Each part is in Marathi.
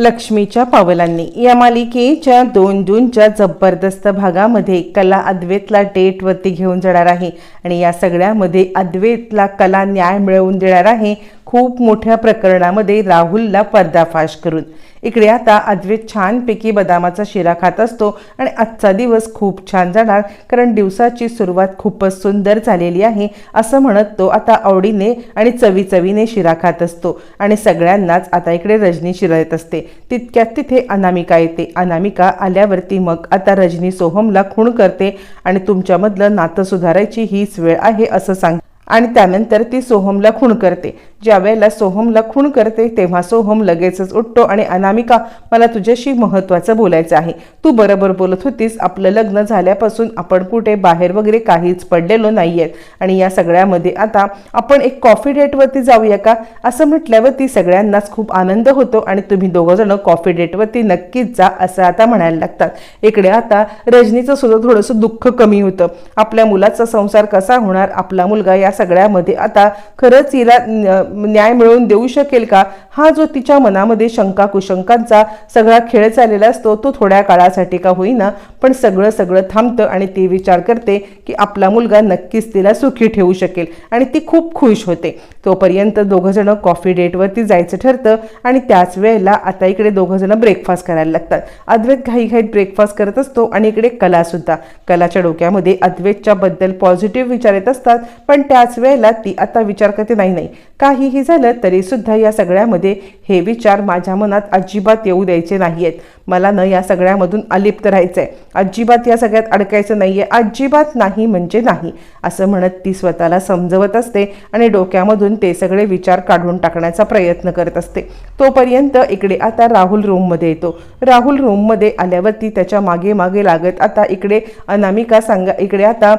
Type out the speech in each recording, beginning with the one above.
लक्ष्मीच्या पावलांनी. या मालिकेच्या दोन जूनच्या जबरदस्त भागामध्ये कला अद्वैतला डेटवरती घेऊन जाणार आहे आणि या सगळ्यामध्ये अद्वैतला कला न्याय मिळवून देणार आहे खूप मोठ्या प्रकरणामध्ये राहुलला पर्दाफाश करून. इकडे आता अद्वैत छानपैकी बदामाचा शिरा खात असतो आणि आजचा दिवस खूप छान जाणार कारण दिवसाची सुरुवात खूपच सुंदर झालेली आहे असं म्हणत तो आता आवडीने आणि चवीचवीने शिरा खात असतो आणि सगळ्यांनाच आता इकडे रजनी शिरा येत असते. तितक्यात तिथे अनामिका येते. अनामिका आल्यावरती मग आता रजनी सोहमला खूण करते आणि तुमच्यामधलं नातं सुधारायची हीच वेळ आहे असं सांग आणि त्यानंतर ती सोहमला खूण करते. ज्या वेळेला सोहमला खूण करते तेव्हा सोहम लगेचच उठतो आणि अनामिका मला तुझ्याशी महत्त्वाचं बोलायचं आहे. तू बरोबर बोलत होतीस. आपलं लग्न झाल्यापासून आपण कुठे बाहेर वगैरे काहीच पडलेलो नाही आहेत आणि या सगळ्यामध्ये आता आपण एक कॉफी डेटवरती जाऊया का? असं म्हटल्यावरती सगळ्यांनाच खूप आनंद होतो आणि तुम्ही दोघं जण कॉफी डेटवरती नक्कीच जा असं आता म्हणायला लागतात. इकडे आता रजनीचं सुद्धा थोडंसं दुःख कमी होतं. आपल्या मुलाचा संसार कसा होणार? आपला मुलगा या सगळ्यामध्ये. आता खरंच हिला न्याय मिळवून देऊ शकेल का? हा जो तिच्या मनामध्ये शंका कुशंकांचा सगळा खेळ चाललेला असतो तो थोड्या काळासाठी का होईना पण सगळं सगळं थांबतं आणि ती विचार करते की आपला मुलगा नक्कीच तिला सुखी ठेवू शकेल आणि ती खूप खुश होते. तोपर्यंत दोघंजणं कॉफी डेटवरती जायचं ठरतं आणि त्याच वेळेला आता इकडे दोघंजणं ब्रेकफास्ट करायला लागतात. अद्वैत घाईघाईत ब्रेकफास्ट करत असतो आणि इकडे कलासुद्धा कलाच्या डोक्यामध्ये अद्वैतच्या बद्दल पॉझिटिव्ह विचार येत असतात पण त्याच वेळेला ती आता विचार करते नाही नाही काहीही झालं तरी सुद्धा या सगळ्यामध्ये हे विचार माझ्या मनात अजिबात येऊ द्यायचे नाही आहेत मला न या सगळ्यामधून अलिप्त राहायचं आहे अजिबात या सगळ्यात अडकायचं नाही आहे अजिबात नाही म्हणजे नाही असं म्हणत ती स्वतःला समजवत असते आणि डोक्यामधून ते सगळे विचार काढून टाकण्याचा प्रयत्न करत असते. तोपर्यंत इकडे आता राहुल रूममध्ये येतो. राहुल रूममध्ये आल्यावरती त्याच्यामागे मागे लागत आता इकडे अनामिका सांगा इकडे आता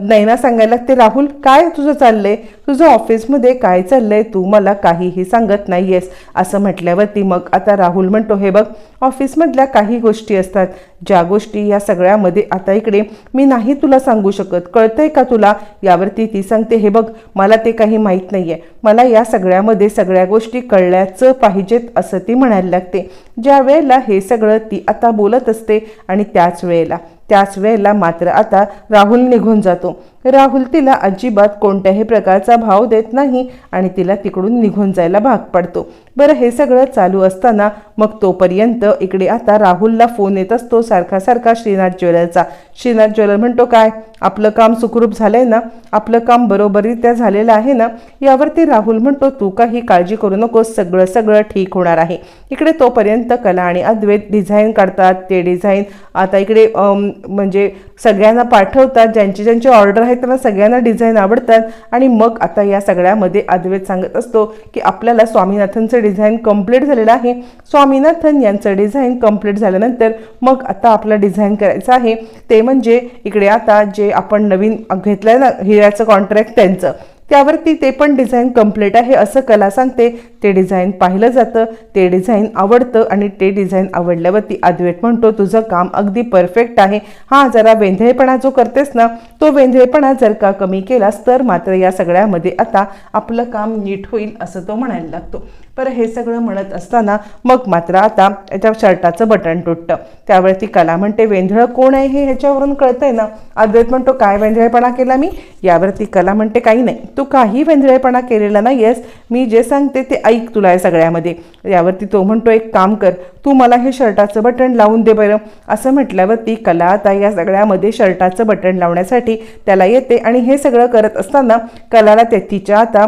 नैना सांगायला लागते राहुल काय तुझं चाललंय? तुझं ऑफिसमध्ये काय चाललंय तू? मला काहीही सांगत नाहीयेस. असं म्हटल्यावरती मग आता राहुल म्हणतो हे बघ ऑफिसमधल्या काही गोष्टी असतात. ज्या गोष्टी या सगळ्यामध्ये आता इकडे मी नाही तुला सांगू शकत. कळतंय का तुला? यावरती ती सांगते हे बघ मला ते काही माहीत नाही आहे मला या सगळ्यामध्ये सगळ्या गोष्टी कळल्याचं पाहिजेत असं ती म्हणायला लागते. ज्या वेळेला हे सगळं ती आता बोलत असते आणि त्याच वेळेला. त्याच वेळेला मात्र आता राहुल निघून जातो. राहुल तिला अजिबात कोणत्याही प्रकारचा भाव देत नाही आणि तिला तिकडून निघून जायला भाग पडतो. बरं हे सगळं चालू असताना मग तोपर्यंत इकडे आता राहुलला फोन येत असतो सारखा सारखा श्रीनाथ ज्वेलरचा. श्रीनाथ ज्वेलर म्हणतो काय आपलं काम सुखरूप झालंय ना? आपलं काम बरोबरीत्या झालेलं आहे ना? यावरती राहुल म्हणतो तू काही काळजी करू नकोस सगळं सगळं ठीक होणार आहे. इकडे तोपर्यंत कला आणि अद्वैत डिझाईन काढतात ते डिझाईन आता इकडे म्हणजे सगळ्यांना पाठवतात ज्यांची ज्यांची ऑर्डर आहे त्यांना सगळ्यांना डिझाईन आवडतात. आणि मग आता या सगळ्यामध्ये अद्वैत सांगत असतो की आपल्याला स्वामीनाथनचं डिझाईन कंप्लीट झालेलं आहे. स्वामीनाथन यांचं डिझाईन कंप्लीट झाल्यानंतर मग आता आपलं डिझाईन करायचं आहे. ते म्हणजे इकडे आता जे आपण नवीन घेतलं ना हिऱ्याचं कॉन्ट्रॅक्ट त्यांचं. त्यावरती ते पण डिझाईन कंप्लीट आहे असं कला सांगते. ते डिझाईन पाहिलं जातं ते डिझाईन आवडतं आणि ते डिझाईन आवडल्यावरती अद्वैत म्हणतो तुझं काम अगदी परफेक्ट आहे. हां जरा वेंधळेपणा जो करतेस ना तो वेंधळेपणा जर का कमी केलास तर मात्र या सगळ्यामध्ये आता आपलं काम नीट होईल असं तो म्हणायला लागतो. बरं हे सगळं म्हणत असताना मग मात्र आता याच्या शर्टाचं बटन तुटतं. त्यावरती कला म्हणते वेंधळं कोण आहे हे ह्याच्यावरून कळतंय ना? अद्वैत म्हणतो काय वेंधळेपणा केला मी? यावरती कला म्हणते काही नाही. तू काही वेंधळेपणा केलेला नाही येस मी जे सांगते ते ऐक तुला या सगळ्यामध्ये. यावरती तो म्हणतो एक काम कर. तू मला हे शर्टाचं बटन लावून दे बरं. असं म्हटल्यावर ती कला आता या सगळ्यामध्ये शर्टाचं बटन लावण्यासाठी त्याला येते आणि हे सगळं करत असताना कलाला त्या तिच्या आता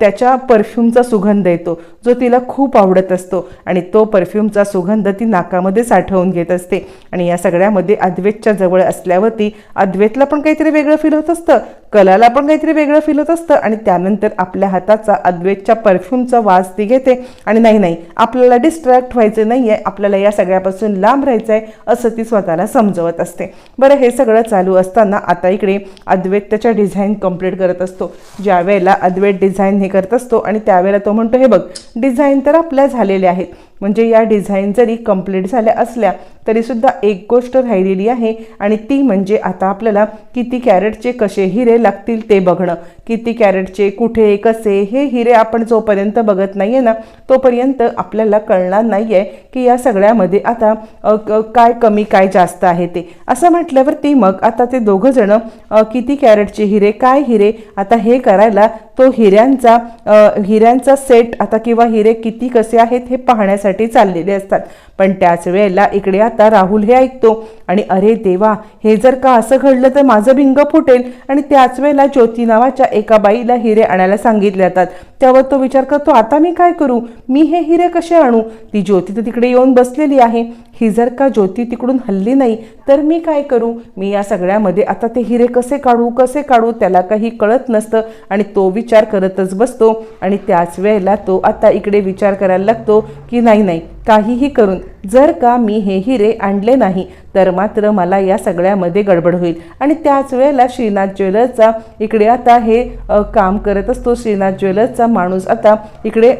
त्याच्या परफ्यूमचा सुगंध येतो. जो तिला खूप आवडत असतो आणि तो परफ्यूमचा सुगंध ती नाकामध्ये साठवून घेत असते. आणि या सगळ्यामध्ये अद्वैतच्या जवळ असल्यावरती अद्वैतला पण काहीतरी वेगळं फील होत असतं कलाला पण काहीतरी वेगळं फील होत असतं आणि त्यानंतर आपल्या हाताचा अद्वैतच्या परफ्यूमचा वास ती घेते. आणि नाही नाही आपल्याला डिस्ट्रॅक्ट व्हायचं नाही आहे आपल्याला या सगळ्यापासून लांब राहायचं आहे असं ती स्वतःला समजवत असते. बरं हे सगळं चालू असताना आता इकडे अद्वैत त्याच्या डिझाईन कंप्लीट करत असतो. ज्या वेळेला अद्वैत डिझाईन हे करत असतो आणि त्यावेळेला तो म्हणतो हे बघ डिझाईन तर आपल्या झालेल्या आहेत. म्हणजे या डिझाईन जरी कंप्लीट झाल्या असल्या तरी सुद्धा एक गोष्ट राहिलेली आहे आणि ती म्हणजे आता आपल्याला किती कॅरेटचे कसे हिरे लागतील ते बघणं. किती कॅरेटचे कुठे कसे हे हिरे आपण जोपर्यंत बघत नाही आहे ना तोपर्यंत आपल्याला कळणार नाही आहे की या सगळ्यामध्ये आता क- काय कमी काय जास्त आहे ते. असं म्हटल्यावरती मग आता ते दोघंजणं किती कॅरेटचे हिरे काय हिरे आता हे करायला तो हिऱ्यांचा हिऱ्यांचा सेट आता किंवा हिरे किती कसे आहेत हे पाहण्यासाठी चाललेले असतात. पण त्याच वेळेला इकडे आता राहुल हे ऐकतो आणि अरे देवा हे जर का असं घडलं तर माझं भिंग फुटेल. आणि त्याच वेळेला ज्योती नावाच्या एका बाईला हिरे आणायला सांगितले जातात. त्यावर तो विचार करतो आता मी काय करू? मी हे हिरे कसे आणू? ती ज्योती तर तिकडे येऊन बसलेली आहे. ही जर का ज्योती तिकडून हल्ली नाही तर मी काय करू? मी या सगळ्यामध्ये आता ते हिरे कसे काढू कसे काढू त्याला काही कळत नसतं आणि तो विचार करतच बसतो आणि त्याच वेळेला तो आता इकडे विचार करायला लागतो की नाही नाही काहीही करून जर का मी हे हिरे आणले नाही तर मात्र मला या सगळ्यामध्ये गडबड होईल. आणि त्याच वेळेला श्रीनाथ ज्वेलर्सचा इकडे आता हे काम करत असतो. श्रीनाथ ज्वेलर्सचा माणूस आता इकडे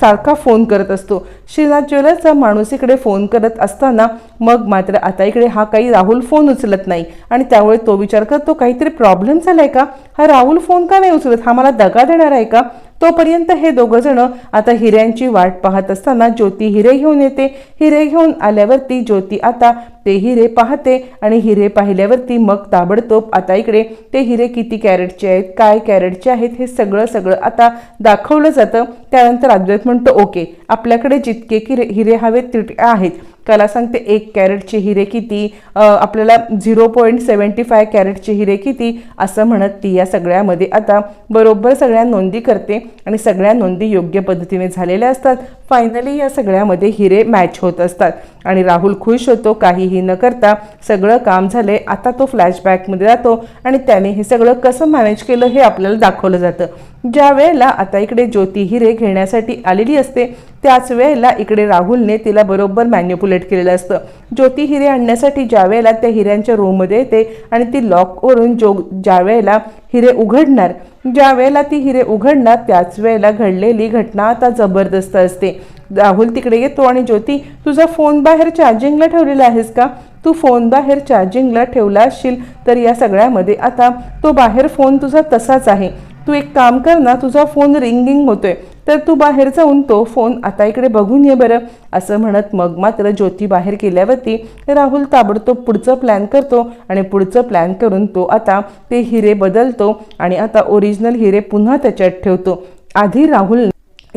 सारखा फोन करत असतो. श्रीनाथ ज्वेलर्सचा माणूस इकडे फोन करत असताना मग मात्र आता इकडे हा काही राहुल फोन उचलत नाही. आणि त्यामुळे तो विचार करतो काहीतरी प्रॉब्लेम झालाय का? हा राहुल फोन का नाही उचलत? हा मला दगा देणार आहे का? तोपर्यंत हे दोघं जण आता हिऱ्यांची वाट पाहत असताना ज्योती हिरे घेऊन येते. हिरे घेऊन आल्यावरती ज्योती आता ते हिरे पाहते आणि हिरे पाहिल्यावरती मग ताबडतोब आता इकडे. ते हिरे किती कॅरेटचे आहेत काय कॅरेटचे आहेत हे सगळं सगळं आता दाखवलं जातं. त्यानंतर अद्वैत म्हणतो ओके आपल्याकडे जितके की हिरे हवेत तितके आहेत. त्याला सांगते एक कॅरेटचे हिरे किती? आपल्याला झिरो पॉईंट सेवन्टी फाय कॅरेटचे हिरे किती? असं म्हणत ती या सगळ्यामध्ये. आता बरोबर सगळ्या नोंदी करते आणि सगळ्या नोंदी योग्य पद्धतीने झालेल्या असतात. फायनली या सगळ्यामध्ये हिरे मॅच होत असतात. आणि राहुल खुश होतो काहीही न करता सगळं काम झाले आता तो फ्लॅशबॅकमध्ये जातो आणि त्याने हे सगळं कसं मॅनेज केलं हे आपल्याला दाखवलं जातं. ज्या वेळेला आता इकडे ज्योती हिरे घेण्यासाठी आलेली असते त्याच वेळेला इकडे राहुलने तिला बरोबर मॅन्युपुलेट केलेलं असतं. ज्योती हिरे आणण्यासाठी ज्या वेळेला त्या हिऱ्यांच्या रूममध्ये येते आणि ती लॉकवरून जो ज्या वेळेला हिरे उघडणार ज्या वेळेला ती हिरे उघडणार त्याच वेळेला घडलेली घटना आता जबरदस्त असते. राहुल तिकडे येतो आणि ज्योती तुझा फोन बाहेर चार्जिंगला ठेवलेला आहेस का? तू फोन बाहेर चार्जिंगला ठेवला असशील तर या सगळ्यामध्ये आता तो बाहेर फोन तुझा तसाच आहे. तू एक काम कर ना तुझा फोन रिंगिंग होतोय. तर तू बाहेर जाऊन तो फोन आता इकडे बघून ये बरं असं म्हणत मग मात्र ज्योती बाहेर गेल्यावरती राहुल ताबडतोब पुढचं प्लॅन करतो आणि पुढचं प्लॅन करून तो आता ते हिरे बदलतो आणि आता ओरिजिनल हिरे पुन्हा त्याच्यात ठेवतो. आधी राहुल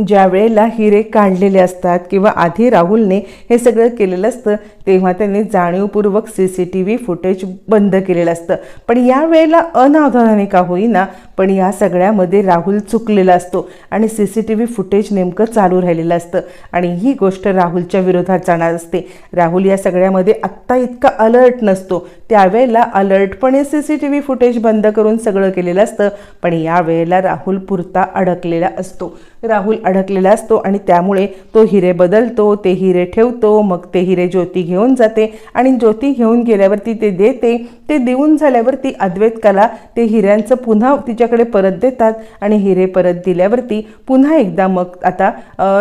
ज्या वेळेला हिरे काढलेले असतात किंवा आधी राहुलने हे सगळं केलेलं असतं तेव्हा त्यांनी जाणीवपूर्वक C C T V footage बंद केलेलं असतं. पण या वेळेला अनावधानाने का होईना पण या सगळ्यामध्ये राहुल चुकलेला असतो आणि C C T V footage नेमकं चालू राहिलेलं असतं आणि ही गोष्ट राहुलच्या विरोधात जाणार असते. राहुल या सगळ्यामध्ये आत्ता इतका अलर्ट नसतो. त्यावेळेला अलर्टपणे C C T V footage बंद करून सगळं केलेलं असतं पण या वेळेला राहुल पुरता अडकलेला असतो. राहुल अडकलेला असतो आणि त्यामुळे तो हिरे बदलतो ते हिरे ठेवतो मग ते हिरे ज्योती घेऊन जाते आणि ज्योती घेऊन गेल्यावरती ते देते ते देऊन झाल्यावरती अद्वैतकाला ते हिऱ्यांचं पुन्हा तिच्याकडे परत देतात आणि हिरे परत दिल्यावरती पुन्हा एकदा मग आता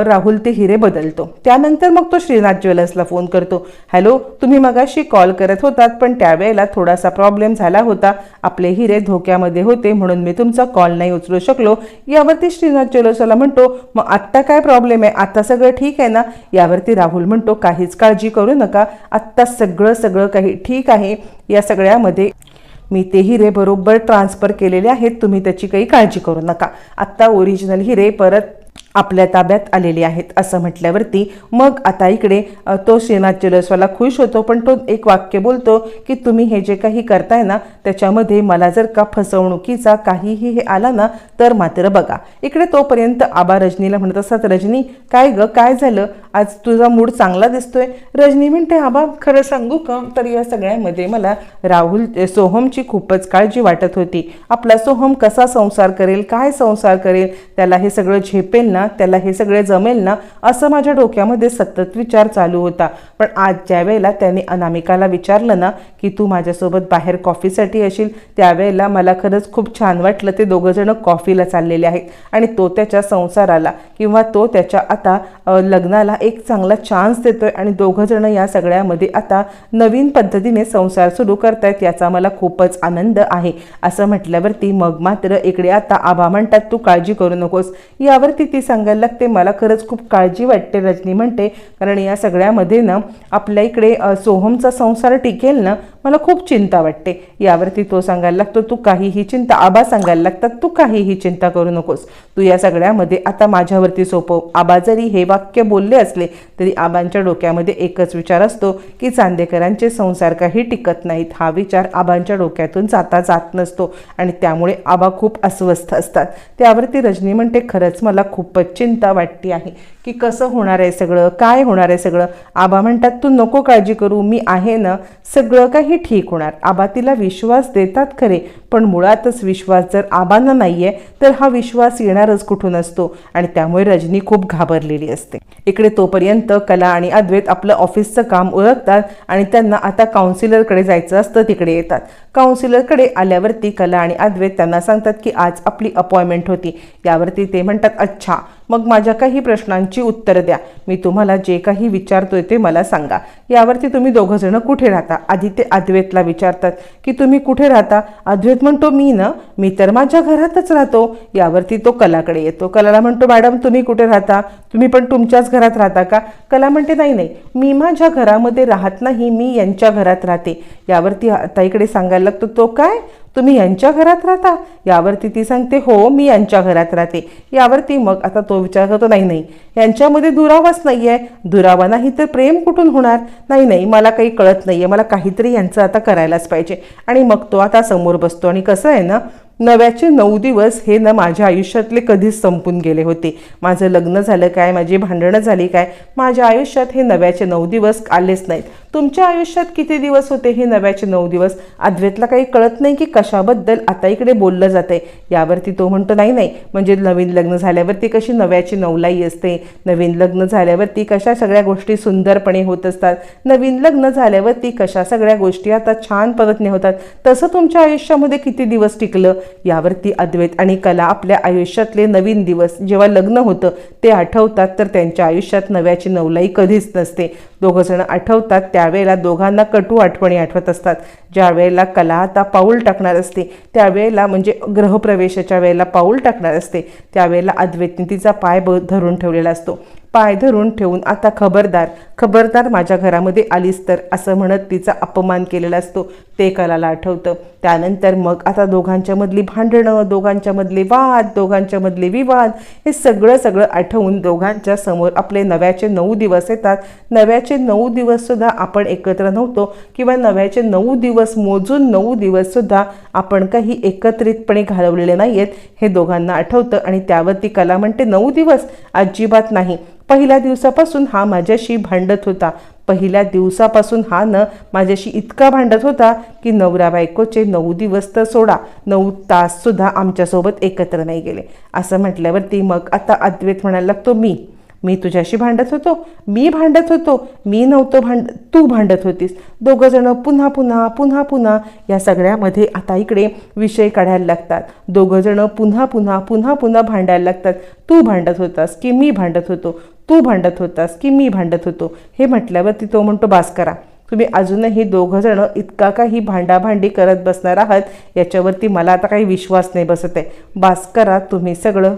राहुल ते हिरे बदलतो. त्यानंतर मग तो श्रीनाथ ज्वेलर्सला फोन करतो. हॅलो तुम्ही मगाशी कॉल करत होतात पण त्यावेळेला थोडासा प्रॉब्लेम झाला होता. आपले हिरे धोक्यामध्ये होते म्हणून मी तुमचा कॉल नाही उचलू शकलो. यावरती श्रीनाथ ज्वेलर्सला म्हणतो मग आत्ता काय प्रॉब्लेम आहे? आता सगळं ठीक आहे ना? यावरती राहुल म्हणतो काहीच काळजी करू नका. आत्ता सगळं सगळं काही ठीक आहे. या सगळ्यामध्ये मी ते हिरे बरोबर ट्रान्सफर केलेले आहेत. तुम्ही त्याची काही काळजी करू नका. आत्ता ओरिजिनल हिरे परत आपल्या ताब्यात आलेले आहेत असं म्हटल्यावरती मग आता इकडे तो श्रीनाथ ज्वेलर्सवाला खुश होतो पण तो एक वाक्य बोलतो की तुम्ही हे जे काही करताय ना त्याच्यामध्ये मला जर का फसवणुकीचा काहीही हे आला ना तर मात्र बघा. इकडे तोपर्यंत आबा रजनीला म्हणत असतात रजनी काय ग काय झालं? आज तुझा मूड चांगला दिसतोय. रजनी म्हणते आबा खरं सांगू का? तर या सगळ्यामध्ये मला राहुल सोहमची खूपच काळजी वाटत होती. आपला सोहम कसा संसार करेल काय संसार करेल त्याला हे सगळं झेपेल ना त्याला हे सगळे जमेल ना असं माझ्या डोक्यामध्ये सतत विचार चालू होता. पण आज ज्या वेळेला त्याने अनामिकाला विचारलं ना की तू माझ्यासोबत बाहेर कॉफीसाठी येशील त्यावेळेला मला खरंच खूप छान वाटलं ते दोघंजणं कॉफीला चाललेले आहेत. आणि तो त्याच्या संसाराला किंवा तो त्याच्या आता लग्नाला एक चांगला चान्स देतोय आणि दोघंजणं या सगळ्यामध्ये आता नवीन पद्धतीने संसार सुरू करतायत याचा मला खूपच आनंद आहे. असं म्हटल्यावरती मग मात्र इकडे आता आबा म्हणतात तू काळजी करू नकोस. यावरती ती सांग सांगायला लागते मला खरंच खूप काळजी वाटते रजनी म्हणते. कारण या सगळ्यामध्ये ना आपल्या इकडे सोहमचा संसार टिकेल ना मला खूप चिंता वाटते. यावरती तो सांगायला लागतो तू काहीही चिंता आबा सांगायला लागतात तू काहीही चिंता करू नकोस. तू या सगळ्यामध्ये आता माझ्यावरती सोपव. आबा जरी हे वाक्य बोलले असले तरी आबांच्या डोक्यामध्ये एकच विचार असतो की चांदेकरांचे संसार काही टिकत नाहीत. हा विचार आबांच्या डोक्यातून जाता जात नसतो आणि त्यामुळे आबा खूप अस्वस्थ असतात. त्यावरती रजनी म्हणते खरंच मला खूपच चिंता वाटते आहे. की कसं होणार आहे सगळं? काय होणार आहे सगळं? आबा म्हणतात तू नको काळजी करू मी आहे ना सगळं काही ठीक होणार. आबा तिला विश्वास देतात खरे पण मुळातच विश्वास जर आबांना नाही आहे तर हा विश्वास येणारच कुठून असतो? आणि त्यामुळे रजनी खूप घाबरलेली असते. इकडे तोपर्यंत कला आणि अद्वैत आपलं ऑफिसचं काम ओळखतात आणि त्यांना आता काउन्सिलरकडे जायचं असतं तिकडे येतात. काउन्सिलरकडे आल्यावरती कला आणि अद्वैत त्यांना सांगतात की आज आपली अपॉइंटमेंट होती. यावरती ते म्हणतात अच्छा मग माझ्या काही प्रश्नांची उत्तरं द्या. मी तुम्हाला जे काही विचारतोय ते मला सांगा. यावरती तुम्ही दोघंजणं कुठे राहता? आधी ते अद्वैतला विचारतात की तुम्ही कुठे राहता? अद्वैत म्हणतो मी ना मी तर माझ्या घरातच राहतो. यावरती तो कलाकडे येतो. कलाला म्हणतो मॅडम तुम्ही कुठे राहता? तुम्ही पण तुमच्याच घरात राहता का? कला म्हणते नाही नाही मी माझ्या घरामध्ये राहत नाही मी यांच्या घरात राहते. यावरती आता इकडे सांगायला लागतो तो काय? तुम्ही यांच्या घरात राहता? यावरती ती सांगते हो मी यांच्या घरात राहते. यावरती मग आता तो विचार करतो नाही नाही यांच्यामध्ये दुरावाच नाही आहे दुरावा नाही तर प्रेम कुठून होणार? नाही नाही मला काही कळत नाही आहे मला काहीतरी यांचं आता करायलाच पाहिजे. आणि मग तो आता समोर बसतो. आणि कसं आहे ना नव्याचे नऊ दिवस हे ना माझ्या आयुष्यातले कधीच संपून गेले होते. माझं लग्न झालं काय? माझी भांडणं झाली काय? माझ्या आयुष्यात हे नव्याचे नऊ दिवस आलेच नाहीत. तुमच्या आयुष्यात किती दिवस होते हे नव्याचे नऊ दिवस? अद्वैतला काही कळत नाही की कशाबद्दल आता इकडे बोललं जातंय. यावरती तो म्हणतो नाही नाही. म्हणजे नवीन लग्न झाल्यावरती कशी नव्याची नवलाई असते? नवीन लग्न झाल्यावरती कशा सगळ्या गोष्टी सुंदरपणे होत असतात? नवीन लग्न झाल्यावरती कशा सगळ्या गोष्टी आता छान पद्धतीने होतात? तसं तुमच्या आयुष्यामध्ये किती दिवस टिकलं? यावरती अद्वैत आणि कला आपल्या आयुष्यातले नवीन दिवस जेव्हा लग्न होतं ते आठवतात तर त्यांच्या आयुष्यात नव्याची नवलाई कधीच नसते. दोघंजणं आठवतात त्यावेळेला दोघांना कटू आठवणी आठवत असतात. ज्या वेळेला कला आता पाऊल टाकणार असते त्यावेळेला म्हणजे ग्रहप्रवेशाच्या वेळेला पाऊल टाकणार असते. त्यावेळेला अद्वैतने तिचा पाय ब धरून ठेवलेला असतो. पाय धरून ठेवून आता खबरदार खबरदार माझ्या घरामध्ये आलीस तर असं म्हणत तिचा अपमान केलेला असतो ते कलाला आठवतं. त्यानंतर मग आता दोघांच्यामधली भांडणं दोघांच्यामधले वाद दोघांच्यामधले विवाद हे सगळं सगळं आठवून दोघांच्या समोर आपले नव्याचे नऊ दिवस येतात. नव्याचे नऊ दिवससुद्धा आपण एकत्र नव्हतो किंवा नव्याचे नऊ दिवस मोजून नऊ दिवससुद्धा आपण काही एकत्रितपणे घालवलेले नाही आहेत हे दोघांना आठवतं आणि त्यावरती कला म्हणते नऊ दिवस? अजिबात नाही. पहिल्या दिवसापासून हा माझ्याशी भांडत होता. पहिल्या दिवसापासून हा न माझ्याशी इतका भांडत होता की नवरा बायकोचे नऊ दिवस तर सोडा नऊ ताससुद्धा आमच्यासोबत एकत्र नाही गेले. असं म्हटल्यावरती मग आता अद्वैत म्हणायला लागतो मी मी तुझ्याशी भांडत होतो मी भांडत होतो मी नव्हतो भांड तू भांडत होतीस. दोघंजणं पुन्हा पुन्हा पुन्हा पुन्हा या सगळ्यामध्ये आता इकडे विषय काढायला लागतात. दोघंजणं पुन्हा पुन्हा पुन्हा पुन्हा भांडायला लागतात. तू भांडत होतास की मी भांडत होतो? तू भांडत होतास की मी भांडत होतो? हे म्हटल्यावरती तो म्हणतो बास करा तुम्ही अजूनही दोघं जण इतका काही भांडाभांडी करत बसणार आहात याच्यावरती मला आता काही विश्वास नाही बसत आहे. बास करा तुम्ही सगळं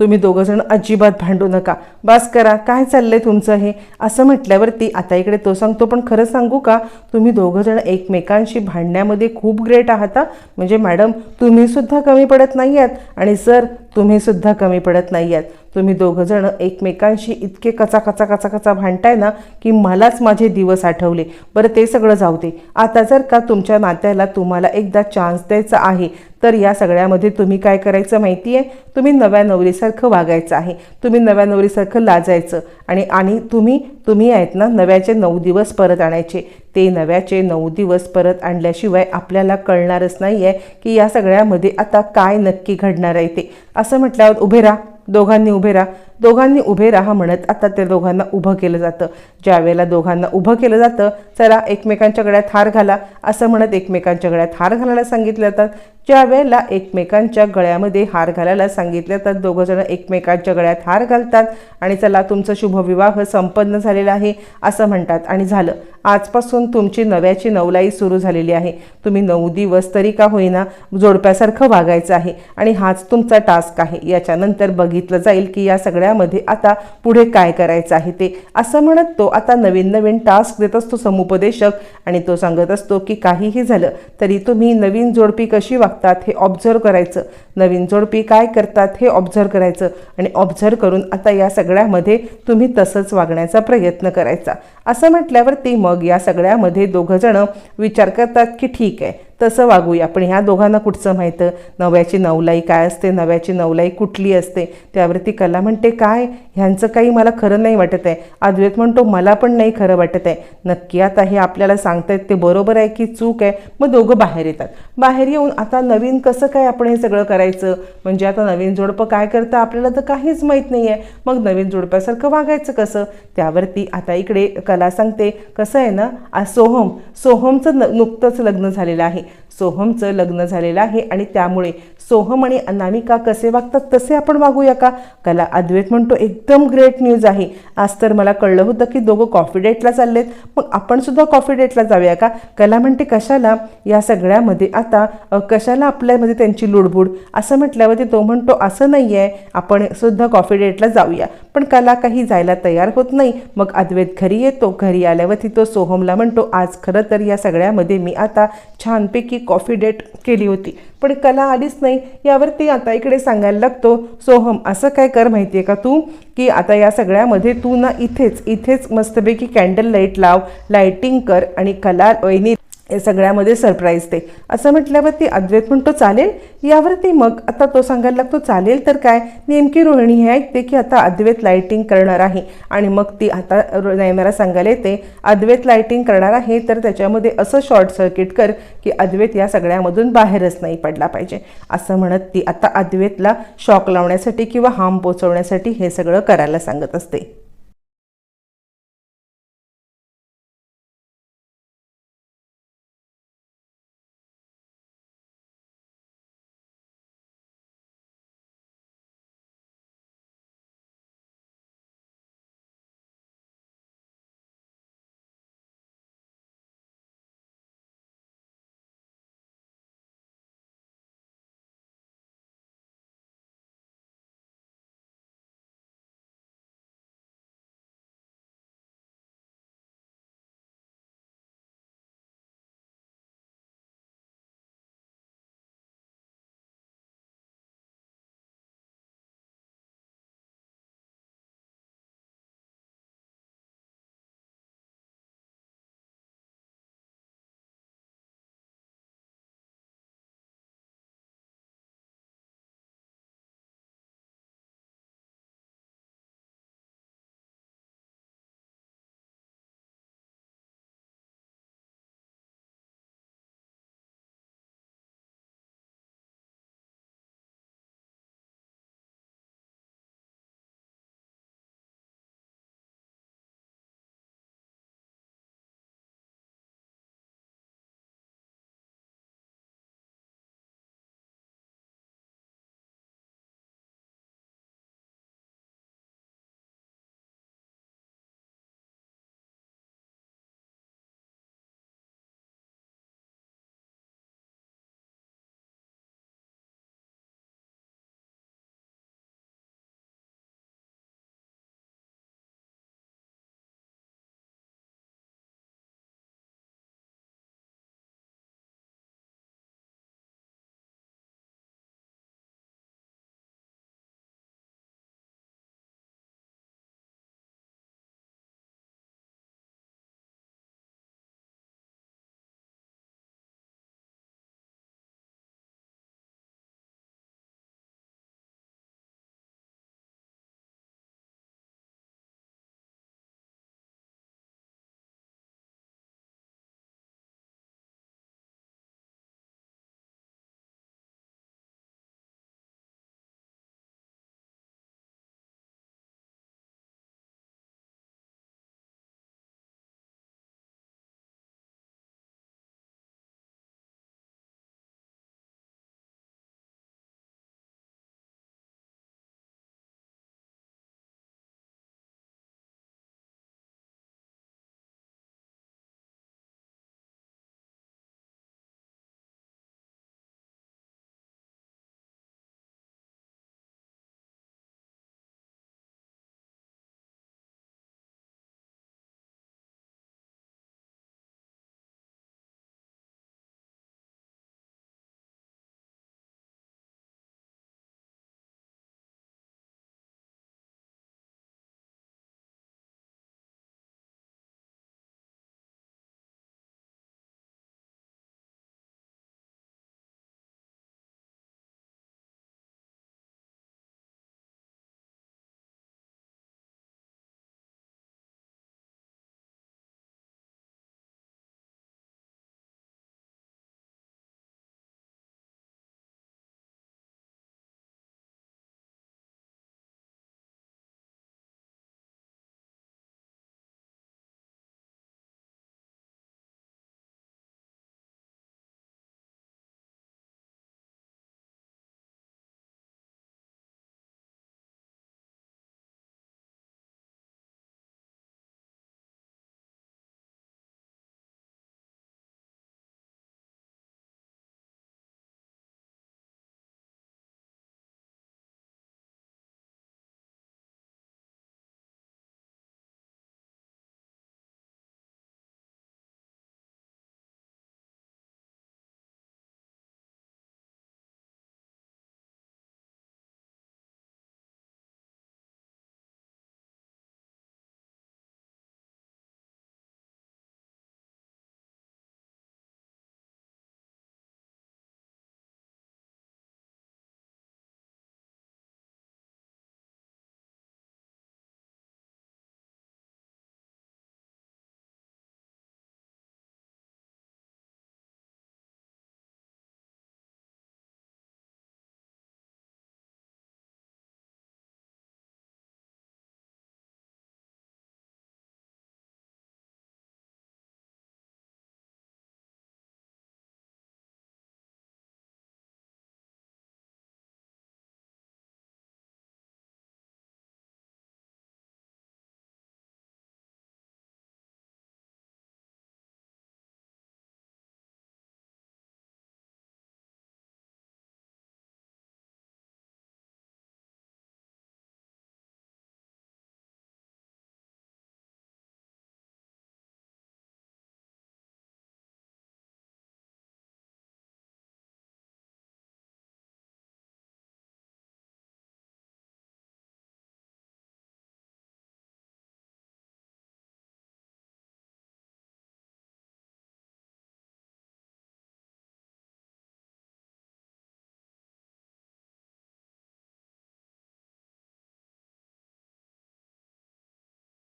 तुम्ही दोघंजण अजिबात भांडू नका. बास करा काय चाललंय तुमचं हे? असं म्हटल्यावरती आता इकडे तो सांगतो पण खरं सांगू का? तुम्ही दोघंजण एकमेकांशी भांडण्यामध्ये खूप ग्रेट आहात म्हणजे मॅडम तुम्हीसुद्धा कमी पडत नाही आहात आणि सर तुम्हीसुद्धा कमी पडत नाही आहात तुम्ही दोघंजण एकमेकांशी इतके कचा कचा कचा कचा भांडताय ना की मलाच माझे दिवस आठवले. बरं ते सगळं जाऊ दे. आता जर का तुमच्या नात्याला तुम्हाला एकदा चान्स द्यायचा आहे तर या सगळ्यामध्ये तुम्ही काय करायचं माहिती आहे तुम्ही नव्या नवरीसारखं वागायचं आहे. तुम्ही नव्या नवरीसारखं लाजायचं. आणि आणि तुम्ही तुम्ही आहेत ना नव्याचे नऊ दिवस परत आणायचे. ते नव्याचे नऊ दिवस परत आणल्याशिवाय आपल्याला कळणारच नाही आहे की या सगळ्यामध्ये आता काय नक्की घडणार आहे ते. असं म्हटल्यावर उभे राहा. दोघांनी उभे राहा. दोघांनी उभे राहा म्हणत आता त्या दोघांना उभं केलं जातं. ज्यावेळेला दोघांना उभं केलं जातं चला एकमेकांच्या गळ्यात हार घाला. असं म्हणत एकमेकांच्या गळ्यात हार घालायला सांगितलं जातात ज्या वेळेला एकमेकांच्या गळ्यामध्ये हार घालायला सांगितले तर दोघं जण एकमेकांच्या गळ्यात हार घालतात आणि चला तुमचं शुभविवाह संपन्न झालेला आहे असं म्हणतात. आणि झालं. आजपासून तुमची नव्याची नवलाई सुरू झालेली आहे. तुम्ही नऊ दिवस तरी का होईना जोडप्यासारखं वागायचं आहे आणि हाच तुमचा टास्क आहे. याच्यानंतर बघितलं जाईल की या सगळ्यामध्ये आता पुढे काय करायचं आहे ते. असं म्हणत तो आता नवीन नवीन टास्क देत असतो समुपदेशक. आणि तो सांगत असतो की काहीही झालं तरी तुम्ही नवीन जोडपी कशी वागतात हे ऑब्झर्व करायचं. नवीन जोडपी काय करतात हे ऑब्झर्व करायचं. आणि ऑब्झर्व करून आता या सगळ्यामध्ये तुम्ही तसंच वागण्याचा प्रयत्न करायचा. असं म्हटल्यावरती मग या सगळ्यामध्ये दोघंजणं विचार करतात की ठीक आहे. तसं वागूया. पण ह्या दोघांना कुठचं माहितं? नव्याची नवलाई काय असते? नव्याची नवलाई कुठली असते? त्यावरती कला म्हणते काय? ह्यांचं काही मला खरं नाही वाटत आहे. अद्वैत म्हणतो मला पण नाही खरं वाटत आहे. नक्की आता हे आपल्याला सांगतायत ते बरोबर आहे की चूक आहे? मग दोघं बाहेर येतात. बाहेर येऊन आता नवीन कसं काय आपण हे सगळं करायचं? म्हणजे आता नवीन जोडपं काय करतं? आपल्याला तर काहीच माहीत नाही आहे मग नवीन जोडप्यासारखं वागायचं कसं? त्यावरती आता इकडे कला सांगते. कसं आहे ना? आज सोहम. सोहमचं न नुकतंच लग्न झालेलं आहे. सोहमचं लग्न झालेलं आहे आणि त्यामुळे सोहम आणि अनामिका कसे वागतात तसे आपण वागूया का? कला अद्वैत म्हणतो एकदम ग्रेट न्यूज आहे. आज तर मला कळलं होतं की दोघं कॉफी डेटला चाललेत. मग आपण सुद्धा कॉफी डेटला जाऊया का? कला म्हणते कशाला? या सगळ्यामध्ये आता कशाला आपल्यामध्ये त्यांची लुडबुड? असं म्हटल्यावरती तो म्हणतो असं नाही आहे आपण सुद्धा कॉफी डेटला जाऊया. पण कला काही जायला तयार होत नाही. मग अद्वैत घरी येतो. घरी आल्यावरती तो सोहमला म्हणतो आज खरं तर या सगळ्यामध्ये मी आता छानपैकी कॉफी डेट केली होती. पण कला आलीच नाही. यावरती आता इकडे सांगायला लागतो सोहम असं काय कर माहिती आहे का तू? की आता या सगळ्यामध्ये तू ना इथेच इथेच मस्तपैकी कॅन्डल लाइट लाव लाईटिंग कर आणि कला वहिनी या सगळ्यामध्ये सरप्राईज दे असं म्हटल्यावर ती अद्वैत म्हणतो चालेल यावरती मग आता तो सांगायला लागतो चालेल तर काय? नेमकी रोहिणी हे ऐकते की आता अद्वैत लायटिंग करणार आहे. आणि मग ती आता रो- नयनाला सांगायला येते अद्वैत लायटिंग करणार आहे तर त्याच्यामध्ये असं शॉर्ट सर्किट कर की अद्वैत या सगळ्यामधून बाहेरच नाही पडला पाहिजे. असं म्हणत ती आता अद्वैतला शॉक लावण्यासाठी किंवा हार्म पोचवण्यासाठी हे सगळं करायला सांगत असते.